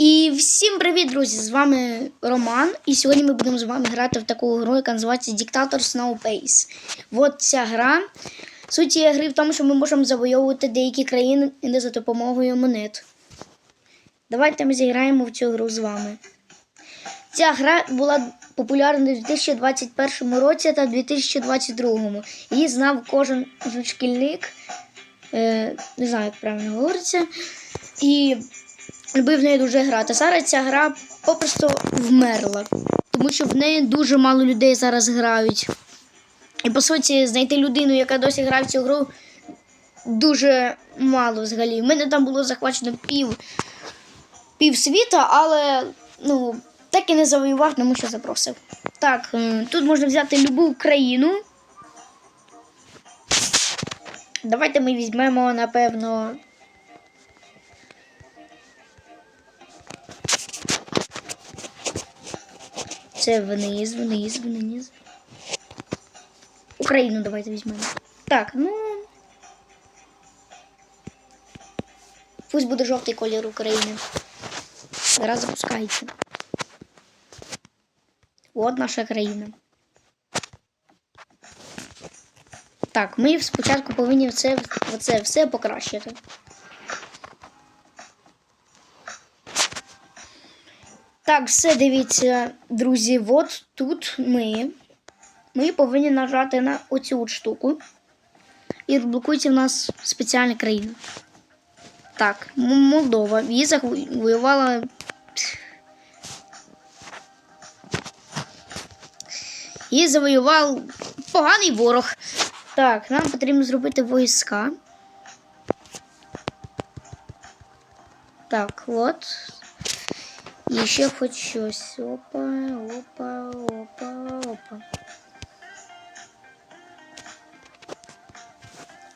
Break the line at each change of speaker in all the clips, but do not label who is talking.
І всім привіт, друзі! З вами Роман. І сьогодні ми будемо з вами грати в таку гру, яка називається Dictator Snow Pace. От ця гра. Суть цієї гри в тому, що ми можемо завойовувати деякі країни не за допомогою монет. Давайте ми зіграємо в цю гру з вами. Ця гра була популярна у 2021 році та 2022. Її знав кожен шкільник. Е, не знаю, як правильно говориться. І любив в неї дуже грати. Зараз ця гра попросту вмерла, тому що в неї дуже мало людей зараз грають. І по суті, знайти людину, яка досі грає в цю гру, дуже мало взагалі. У мене там було захвачено пів, пів світа, але ну, так і не завоював, тому що запросив. Так, тут можна взяти любу країну. Давайте ми візьмемо, напевно. Це вниз, вниз, вниз. Україну давайте візьмемо. Так, ну. Пусть буде жовтий колір України. Зараз запускається. От наша країна. Так, ми спочатку повинні це, оце все покращити. Так, все дивіться, друзі, от тут ми. Ми повинні нажати на оцю от штуку. І розблокується в нас спеціальна країна. Так, Молдова. Її завоювала. Її завоював поганий ворог. Так, нам потрібно зробити війська. Так, от. І ще хоч щось. Опа, опа, опа, опа.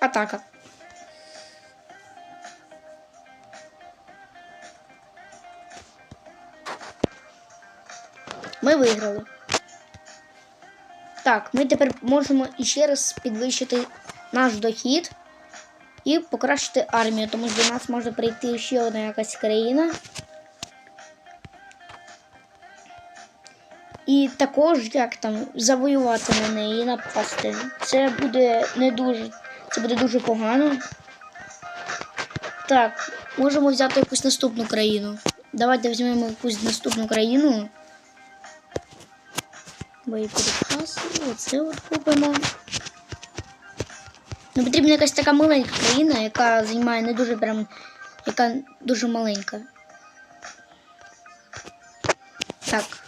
Атака. Ми виграли. Так, ми тепер можемо іще раз підвищити наш дохід і покращити армію, тому що до нас може прийти ще одна якась країна. І також як там завоювати на неї і напасти. Це буде не дуже. Це буде дуже погано. Так, можемо взяти якусь наступну країну. Давайте візьмемо якусь наступну країну. Боєприпаси, оце от купимо. Ну, потрібна якась така маленька країна, яка займає не дуже прям. яка дуже маленька. Так.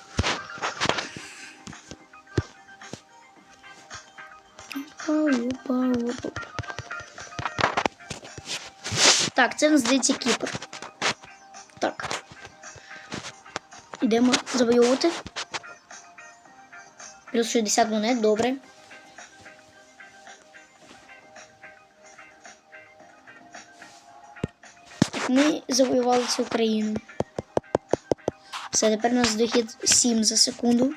Так, це здається Кіпр. Так. Ідемо завоювати. Плюс 60 монет, добре. Ми завоювали цю країну. Все, тепер у нас дохід 7 за секунду.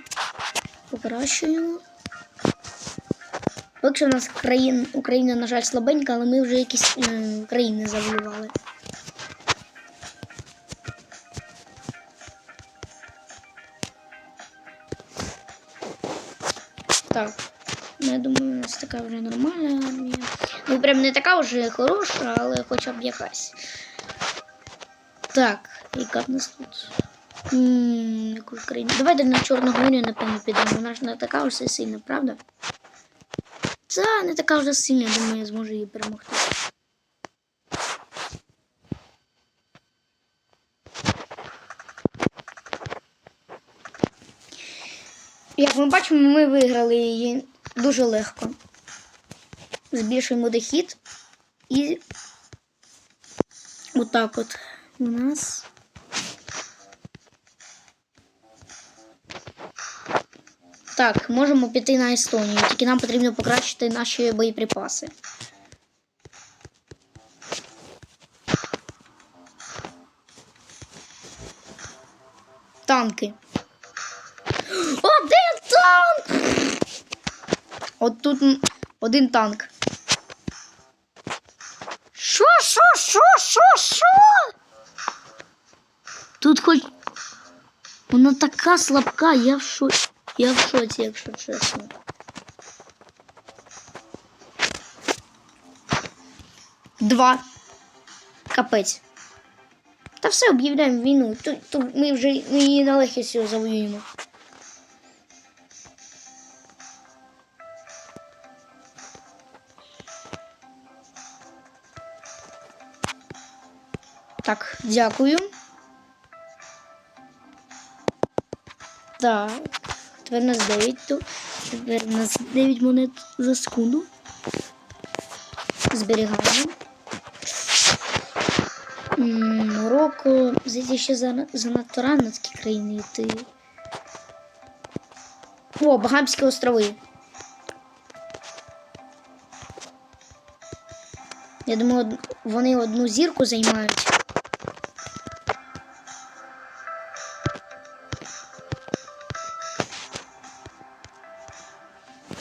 Покращуємо. Поки що у нас країн, Україна, на жаль, слабенька, але ми вже якісь е, країни завоювали. Так, ну, я думаю, у нас така вже нормальна армія. Ну, прям не така вже хороша, але хоча б якась. Так, яка в нас тут? М, Яку країну? Давайте на Чорну Горію, напевно, підемо. Вона ж не така вже сильна, правда? Це не така вже сильна, думаю, я зможу її перемогти. Як ми бачимо, ми виграли її дуже легко. Збільшуємо дохід і отак от у нас. Так, можемо піти на Естонію, тільки нам потрібно покращити наші боєприпаси. Танки. Один танк! От тут один танк. Що, що, що, що, що? Тут хоч. Вона така слабка, я в шо... Я в шоці, якщо чесно. Два. Капець. Та все, об'являємо війну. Тут, тут ми вже ми її на легкістю завоюємо. Так, дякую. Так. Тепер нас 9. ту- Тепер нас 9 монет за секунду. Зберігаємо. Марокко, здається, ще за- рано на країни йти. О, Багамські острови. Я думаю, вони одну зірку займають.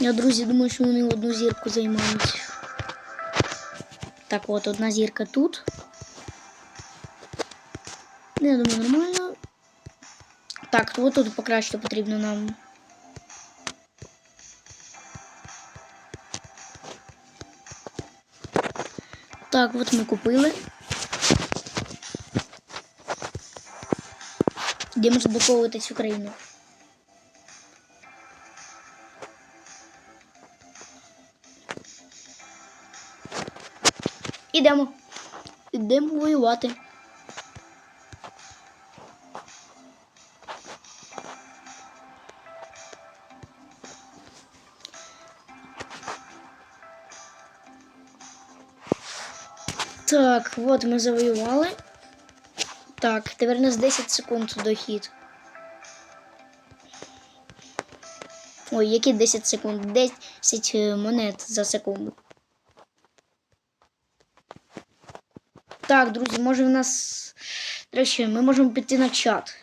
Я, друзі, думаю, що вони одну зірку займають. Так, от одна зірка тут. Ну, Я думаю, нормально. Так, то от тут покраще потрібно нам. Так, от ми купили. Йдемо заблоковувати цю країну. Ідемо. Ідемо воювати. Так, от ми завоювали. Так, тепер нас 10 секунд дохід. Ой, які 10 секунд? 10 монет за секунду. Так, друзі, може в нас. До речі, ми можемо піти на чат.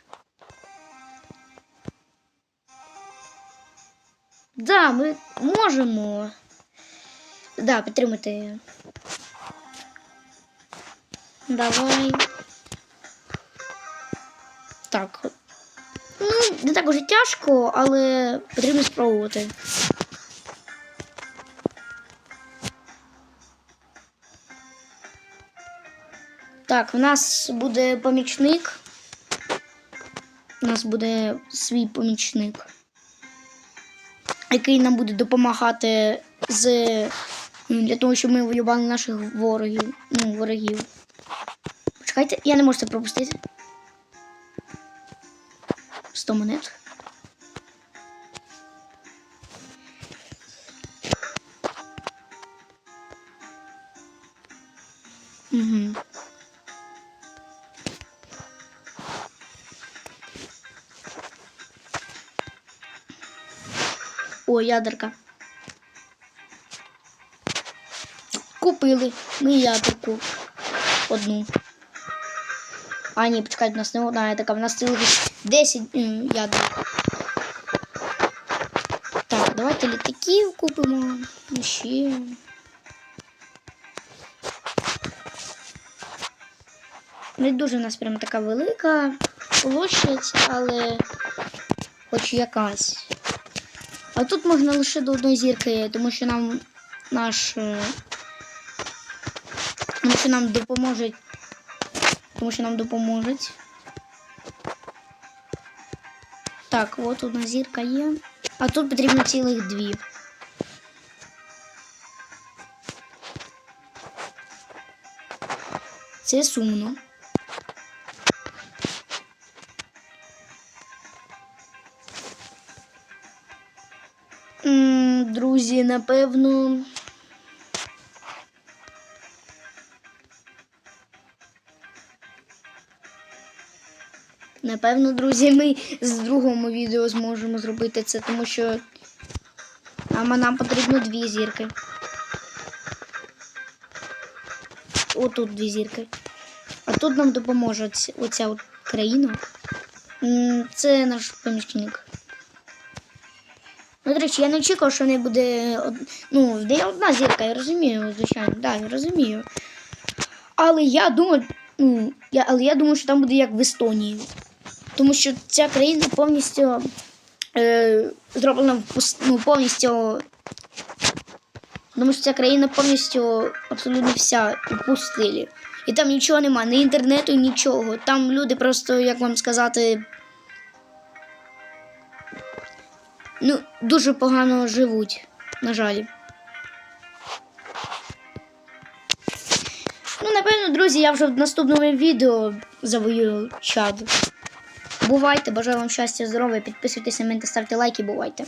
Да, ми можемо. Да, підтримати. Давай. Так. Ну, не так уже тяжко, але потрібно спробувати. Так, в нас буде помічник. У нас буде свій помічник, який нам буде допомагати з м, для того, щоб ми воювали наших ворогів. Ну, ворогів. Почекайте, я не можу це пропустити. 100 монет. О, ядерка. Купили ми ядерку. Одну. А, ні, почекайте, у нас не одна ядерка, в нас цілих 10 ядер. Так, давайте літаків купимо. Ще. Не дуже у нас прям така велика площадь, але хоч якась. А тут можна лише до одної зірки, тому що нам наш. е, Тому що нам допоможуть. Тому що нам допоможуть. Так, от одна зірка є. А тут потрібно цілих дві. Це сумно. Друзі, напевно. Напевно, друзі, ми з другому відео зможемо зробити це, тому що нам, нам потрібно дві зірки. Отут дві зірки. А тут нам допоможе оця от країна. Це наш помічник. До речі, я не очікував, що в неї буде од... ну, де одна зірка, я розумію, звичайно, да, я розумію. Але я думав, Ну, я, але я думаю, що там буде як в Естонії. Тому що ця країна повністю е, зроблена ну, повністю. Тому що ця країна повністю абсолютно вся у пустелі. І там нічого нема, ні інтернету, нічого. Там люди просто, як вам сказати, ну, дуже погано живуть, на жаль. Ну, напевно, друзі, я вже в наступному відео завоюю чад. Бувайте, бажаю вам щастя, здоров'я, підписуйтесь на мене та ставте лайки, бувайте.